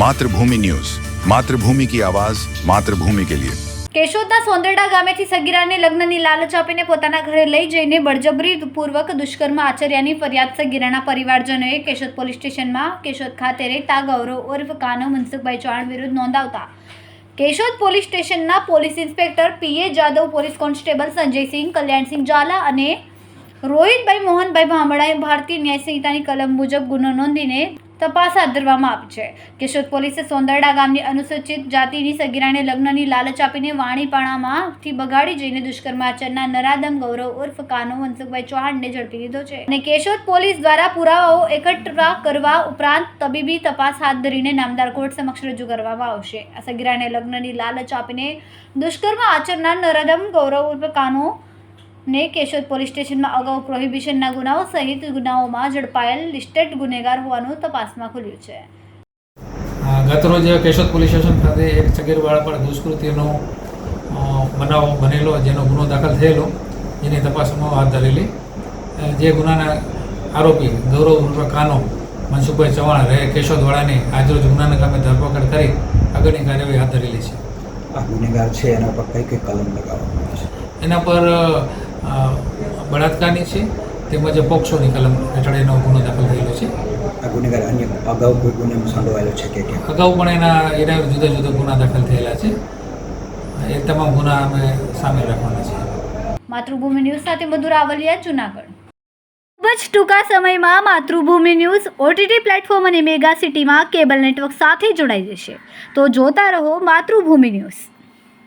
Mathrubhumi news. Mathrubhumi કી આવાઝ માતૃભૂમિ કે લિયે. કેશોદના સોંદરડા ગામેથી સગીરાને લગ્નની લાલચ આપીને પોતાના ઘરે લઈ જઈને બળજબરી પૂર્વક દુષ્કર્મ આચર્યાની ફરિયાદ સગીરાના પરિવારજનોએ કેશોદ પોલીસ સ્ટેશનમાં કેશોદ ખાતે રહેતા ગૌરવ ઉર્ફ કાનો મનસુખભાઈ ચૌહાણ વિરુદ્ધ નોંધાવતા. કેશોદ પોલીસ સ્ટેશનના police inspector P A Jadav, police constable Sanjaysinh, Kalyansinh Jhala અને રોહિતભાઈ મોહનભાઈ ભામડાએ ભારતીય ન્યાય સંહિતાની કલમ મુજબ ગુનો નોંધીને તપાસ હાથ ધરવામાં આવી છે. કેશોદ પોલીસે સોંદરડા ગામની અનુસૂચિત જાતિની સગીરાને લગ્નની લાલચ આપીને વાણીપાણામાંથી બગાડી જઈને દુષ્કર્મ આચરનાર નરાદમ ગૌરવ ઉર્ફ કાનો મનસુખભાઈ ચૌહાણને ઝડપી લીધો છે. અને કેશોદ પોલીસ દ્વારા પુરાવાઓ એકઠા કરવા ઉપરાંત તબીબી તપાસ હાથ ધરીને નામદાર કોર્ટ સમક્ષ રજૂ કરવામાં આવશે. આ સગીરાને લગ્નની લાલચ આપીને દુષ્કર્મ આચરનાર નરાદમ ગૌરવ ઉર્ફ કાનો ને કેશોદ પોલીસ સ્ટેશનમાં અગાઉ પ્રોહિબિશનના ગુનાઓ સહિત ગુનાઓમાં ઝડપાયેલ લિસ્ટેડ ગુનેગાર હોવાનું તપાસમાં ખુલ્યું છે. ગતરોજ કેશોદ પોલીસ સ્ટેશન ખાતે એક સગીર બાળક પર દુષ્કૃત્યનો બનાવ બનેલો જેનો ગુનો દાખલ થયેલો જેની તપાસમાં હાથ ધરેલી જે ગુનાના આરોપી ગૌરવ કાનો મનસુખભાઈ ચૌહાણ રહે કેશોદવાળાની આજરોજ ગુનાના કામે ધરપકડ કરી આગળની કાર્યવાહી હાથ ધરેલી છે. આ ગુનેગાર છે એના પર કઈ કઈ કલમ લગાવવામાં આવે છે? એના પર બળાત્કારની છે તેમજ પોક્સોની કલમ હેઠળ એનો ગુનો દાખલ થયેલો છે. આ ગુનેગાર અન્ય અગાઉ કોઈ ગુનામાં સંડોવાયેલો છે કે કેમ? અગાઉ પણ એના એના જુદા જુદા ગુના દાખલ થયેલા છે. એ તમામ ગુના અમે સામેલ રાખવાના છે માતૃભૂમિ ન્યૂઝ સાથે મધુર રાવલિયા જુનાગઢ. ખૂબ જ ટૂંકા સમયમાં માતૃભૂમિ ન્યૂઝ ઓટીટી પ્લેટફોર્મ અને મેગા સિટીમાં કેબલ નેટવર્ક સાથે જોડાઈ જશે. તો જોતા રહો માતૃભૂમિ ન્યૂઝ.